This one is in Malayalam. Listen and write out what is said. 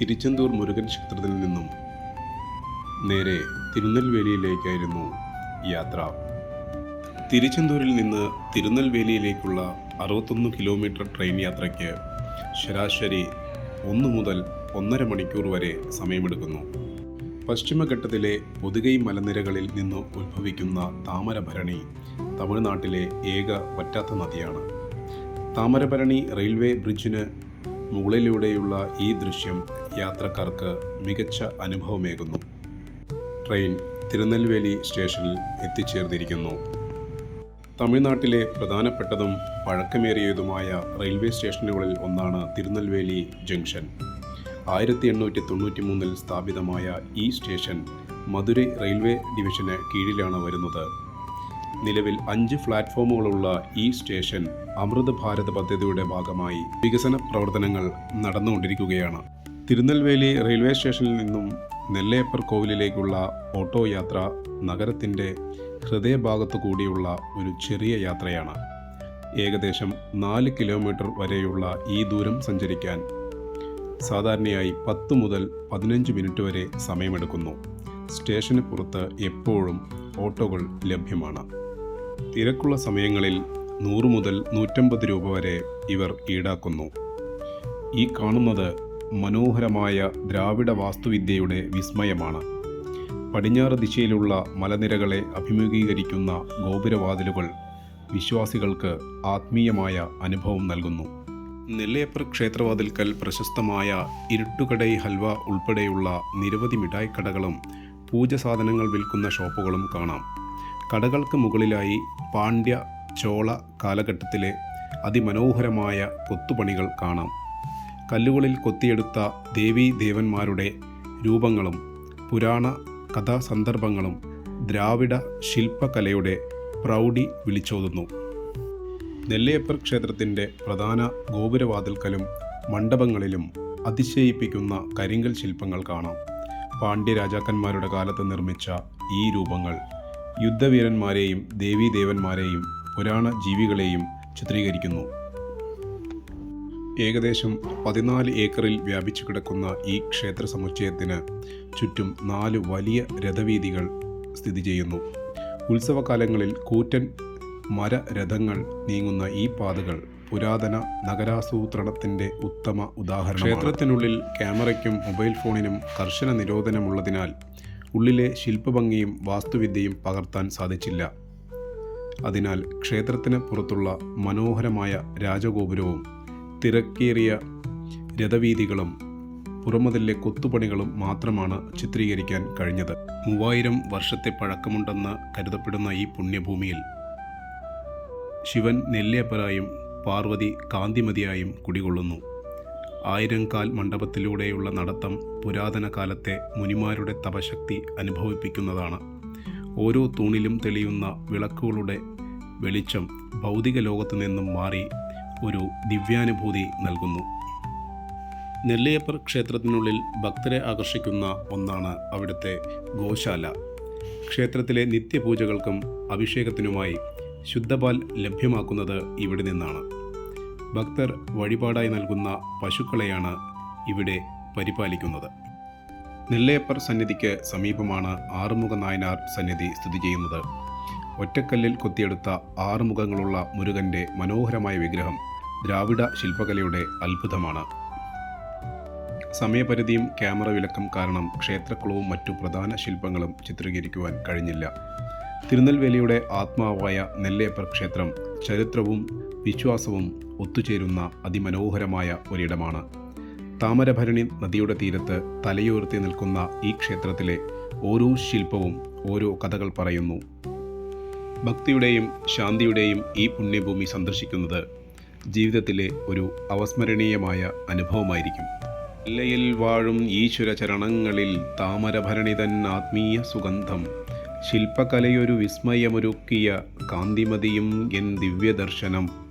തിരുച്ചെന്തൂർ മുരുകൻ ക്ഷേത്രത്തിൽ നിന്നും നേരെ തിരുനെൽവേലിയിലേക്കായിരുന്നു യാത്ര. തിരുച്ചെന്തൂരിൽ നിന്ന് തിരുനെൽവേലിയിലേക്കുള്ള അറുപത്തൊന്ന് കിലോമീറ്റർ ട്രെയിൻ യാത്രയ്ക്ക് ശരാശരി ഒന്ന് മുതൽ ഒന്നര മണിക്കൂർ വരെ സമയമെടുക്കുന്നു. പശ്ചിമഘട്ടത്തിലെ പൊതുകൈ മലനിരകളിൽ നിന്ന് ഉത്ഭവിക്കുന്ന താമരഭരണി തമിഴ്നാട്ടിലെ ഏക വറ്റാത്ത നദിയാണ്. താമരഭരണി റെയിൽവേ ബ്രിഡ്ജിന് മുകളിലൂടെയുള്ള ഈ ദൃശ്യം യാത്രക്കാർക്ക് മികച്ച അനുഭവമേകുന്നു. ട്രെയിൻ തിരുനെൽവേലി സ്റ്റേഷനിൽ എത്തിച്ചേർന്നിരിക്കുന്നു. തമിഴ്നാട്ടിലെ പ്രധാനപ്പെട്ടതും പഴക്കമേറിയതുമായ റെയിൽവേ സ്റ്റേഷനുകളിൽ ഒന്നാണ് തിരുനെൽവേലി ജംഗ്ഷൻ. ആയിരത്തി എണ്ണൂറ്റി തൊണ്ണൂറ്റി മൂന്നിൽ സ്ഥാപിതമായ ഈ സ്റ്റേഷൻ മധുരൈ റെയിൽവേ ഡിവിഷന് കീഴിലാണ് വരുന്നത്. നിലവിൽ അഞ്ച് പ്ലാറ്റ്ഫോമുകളുള്ള ഈ സ്റ്റേഷൻ അമൃത് ഭാരത് പദ്ധതിയുടെ ഭാഗമായി വികസന പ്രവർത്തനങ്ങൾ നടന്നുകൊണ്ടിരിക്കുകയാണ്. തിരുനെൽവേലി റെയിൽവേ സ്റ്റേഷനിൽ നിന്നും നെല്ലയപ്പർ കോവിലിലേക്കുള്ള ഓട്ടോ യാത്ര നഗരത്തിന്റെ ഹൃദയഭാഗത്തു കൂടിയുള്ള ഒരു ചെറിയ യാത്രയാണ്. ഏകദേശം നാല് കിലോമീറ്റർ വരെയുള്ള ഈ ദൂരം സഞ്ചരിക്കാൻ സാധാരണയായി പത്ത് മുതൽ പതിനഞ്ച് മിനിറ്റ് വരെ സമയമെടുക്കുന്നു. സ്റ്റേഷന് പുറത്ത് എപ്പോഴും ഓട്ടോകൾ ലഭ്യമാണ്. തിരക്കുള്ള സമയങ്ങളിൽ നൂറ് മുതൽ നൂറ്റമ്പത് രൂപ വരെ ഇവർ ഈടാക്കുന്നു. ഈ കാണുന്നത് മനോഹരമായ ദ്രാവിഡ വാസ്തുവിദ്യയുടെ വിസ്മയമാണ്. പടിഞ്ഞാറ് ദിശയിലുള്ള മലനിരകളെ അഭിമുഖീകരിക്കുന്ന ഗോപുരവാതിലുകൾ വിശ്വാസികൾക്ക് ആത്മീയമായ അനുഭവം നൽകുന്നു. നെല്ലയപ്പർ ക്ഷേത്രവാതിൽക്കൽ പ്രശസ്തമായ ഇരുട്ടുകടൈ ഹൽവ ഉൾപ്പെടെയുള്ള നിരവധി മിഠായിക്കടകളും പൂജ സാധനങ്ങൾ വിൽക്കുന്ന ഷോപ്പുകളും കാണാം. കടകൾക്ക് മുകളിലായി പാണ്ഡ്യ ചോള കാലഘട്ടത്തിലെ അതിമനോഹരമായ കൊത്തുപണികൾ കാണാം. കല്ലുകളിൽ കൊത്തിയെടുത്ത ദേവീ ദേവന്മാരുടെ രൂപങ്ങളും പുരാണ കഥാസന്ദർഭങ്ങളും ദ്രാവിഡ ശില്പകലയുടെ പ്രൗഢി വിളിച്ചോതുന്നു. നെല്ലയപ്പർ ക്ഷേത്രത്തിന്റെ പ്രധാന ഗോപുരവാതിൽക്കലും മണ്ഡപങ്ങളിലും അതിശയിപ്പിക്കുന്ന കരിങ്കൽ ശില്പങ്ങൾ കാണാം. പാണ്ഡ്യ രാജാക്കന്മാരുടെ കാലത്ത് നിർമ്മിച്ച ഈ രൂപങ്ങൾ യുദ്ധവീരന്മാരെയും ദേവീദേവന്മാരെയും പുരാണ ജീവികളെയും ചിത്രീകരിക്കുന്നു. ഏകദേശം പതിനാല് ഏക്കറിൽ വ്യാപിച്ചു കിടക്കുന്ന ഈ ക്ഷേത്ര സമുച്ചയത്തിന് ചുറ്റും നാല് വലിയ രഥവീതികൾ സ്ഥിതി ചെയ്യുന്നു. ഉത്സവകാലങ്ങളിൽ കൂറ്റൻ മരരഥങ്ങൾ നീങ്ങുന്ന ഈ പാതകൾ പുരാതന നഗരാസൂത്രണത്തിന്റെ ഉത്തമ ഉദാഹരണം ക്ഷേത്രത്തിനുള്ളിൽ ക്യാമറയ്ക്കും മൊബൈൽ ഫോണിനും കർശന നിരോധനമുള്ളതിനാൽ ഉള്ളിലെ ശില്പഭംഗിയും വാസ്തുവിദ്യയും പകർത്താൻ സാധിച്ചില്ല. അതിനാൽ ക്ഷേത്രത്തിന് പുറത്തുള്ള മനോഹരമായ രാജഗോപുരവും തിരക്കേറിയ രഥവീതികളും പുറമതിലെ കൊത്തുപണികളും മാത്രമാണ് ചിത്രീകരിക്കാൻ കഴിഞ്ഞത്. മൂവായിരം വർഷത്തെ പഴക്കമുണ്ടെന്ന് കരുതപ്പെടുന്ന ഈ പുണ്യഭൂമിയിൽ ശിവൻ നെല്ലിയപ്പരായും പാർവതി കാന്തിമതിയായും കുടികൊള്ളുന്നു. ആയിരം കാൽ മണ്ഡപത്തിലൂടെയുള്ള നടത്തം പുരാതന കാലത്തെ മുനിമാരുടെ തപശക്തി അനുഭവിപ്പിക്കുന്നതാണ്. ഓരോ തൂണിലും തെളിയുന്ന വിളക്കുകളുടെ വെളിച്ചം ഭൗതിക ലോകത്തു നിന്നും മാറി ഒരു ദിവ്യാനുഭൂതി നൽകുന്നു. നെല്ലിയപ്പർ ക്ഷേത്രത്തിനുള്ളിൽ ഭക്തരെ ആകർഷിക്കുന്ന ഒന്നാണ് അവിടുത്തെ ഗോശാല. ക്ഷേത്രത്തിലെ നിത്യപൂജകൾക്കും അഭിഷേകത്തിനുമായി ശുദ്ധപാൽ ലഭ്യമാക്കുന്നത് ഇവിടെ നിന്നാണ്. ഭക്തർ വഴിപാടായി നൽകുന്ന പശുക്കളെയാണ് ഇവിടെ പരിപാലിക്കുന്നത്. നെല്ലയപ്പർ സന്നിധിക്ക് സമീപമാണ് ആറുമുഖ നായനാർ സന്നിധി സ്ഥിതി ചെയ്യുന്നത്. ഒറ്റക്കല്ലിൽ കൊത്തിയെടുത്ത ആറുമുഖങ്ങളുള്ള മുരുകന്റെ മനോഹരമായ വിഗ്രഹം ദ്രാവിഡ ശില്പകലയുടെ അത്ഭുതമാണ്. സമയപരിധിയും ക്യാമറ വിലക്കം കാരണം ക്ഷേത്രക്കുളവും മറ്റു പ്രധാന ശില്പങ്ങളും ചിത്രീകരിക്കുവാൻ കഴിഞ്ഞില്ല. തിരുനെൽവേലിയുടെ ആത്മാവായ നെല്ലേപ്പർ ക്ഷേത്രം ചരിത്രവും വിശ്വാസവും ഒത്തുചേരുന്ന അതിമനോഹരമായ ഒരിടമാണ്. താമരഭരണി നദിയുടെ തീരത്ത് തലയുയർത്തി നിൽക്കുന്ന ഈ ക്ഷേത്രത്തിലെ ഓരോ ശില്പവും ഓരോ കഥകൾ പറയുന്നു. ഭക്തിയുടെയും ശാന്തിയുടെയും ഈ പുണ്യഭൂമി സന്ദർശിക്കുന്നത് ജീവിതത്തിലെ ഒരു അവസ്മരണീയമായ അനുഭവമായിരിക്കും. എല്ലയിൽ വാഴും ഈശ്വര ചരണങ്ങളിൽ താമരഭരണിതൻ ആത്മീയ സുഗന്ധം. ശില്പകലയൊരു വിസ്മയമൊരുക്കിയ കാന്തിമതിയും എൻ ദിവ്യദർശനം.